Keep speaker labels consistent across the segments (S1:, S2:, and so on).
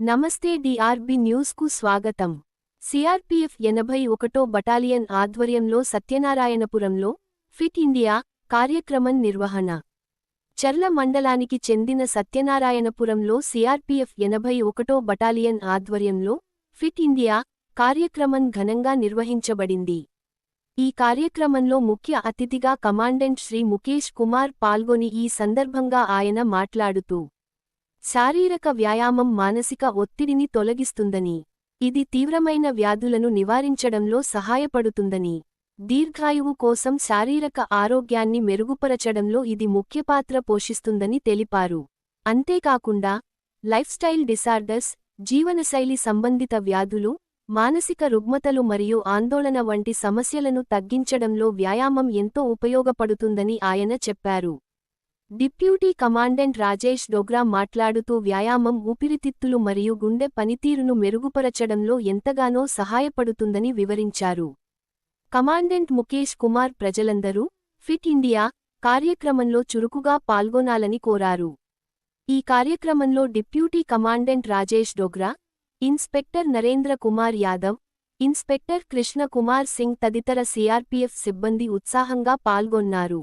S1: నమస్తే డిఆర్బి న్యూస్కు స్వాగతం. సిఆర్పిఎఫ్ ఎనభై ఒకటో బటాలియన్ ఆధ్వర్యంలో సత్యనారాయణపురంలో ఫిట్ ఇండియా కార్యక్రమం నిర్వహణ. చర్ల మండలానికి చెందిన సత్యనారాయణపురంలో సిఆర్పిఎఫ్ ఎనభై ఒకటో బటాలియన్ ఆధ్వర్యంలో ఫిట్ ఇండియా కార్యక్రమం ఘనంగా నిర్వహించబడింది. ఈ కార్యక్రమంలో ముఖ్య అతిథిగా కమాండెంట్ శ్రీ ముఖేష్ కుమార్ పాల్గొని ఈ సందర్భంగా ఆయన మాట్లాడుతూ శారీరక వ్యాయామం మానసిక ఒత్తిడిని తొలగిస్తుందని ఇది తీవ్రమైన వ్యాధులను నివారించడంలో సహాయపడుతుందని. దీర్ఘాయువు కోసం శారీరక ఆరోగ్యాన్ని మెరుగుపరచడంలో ఇది ముఖ్యపాత్ర పోషిస్తుందని తెలిపారు. అంతేకాకుండా లైఫ్స్టైల్ డిసార్డర్స్ జీవనశైలి సంబంధిత వ్యాధులు మానసిక రుగ్మతలు మరియు ఆందోళన వంటి సమస్యలను తగ్గించడంలో వ్యాయామం ఎంతో ఉపయోగపడుతుందని ఆయన చెప్పారు. డిప్యూటీ కమాండెంట్ రాజేష్ డోగ్రా మాట్లాడుతూ వ్యాయామం ఊపిరితిత్తులు మరియు గుండె పనితీరును మెరుగుపరచడంలో ఎంతగానో సహాయపడుతుందని వివరించారు. కమాండెంట్ ముఖేష్ కుమార్ ప్రజలందరూ ఫిట్ ఇండియా కార్యక్రమంలో చురుకుగా పాల్గొనాలని కోరారు. ఈ కార్యక్రమంలో deputy commandant Rajesh Dogra inspector Narendra Kumar Yadav inspector Krishna Kumar Singh తదితర సిఆర్పిఎఫ్ సిబ్బంది ఉత్సాహంగా పాల్గొన్నారు.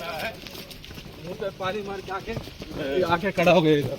S2: मुँह पे पानी मार के आके आके खड़ा हो गया इधर।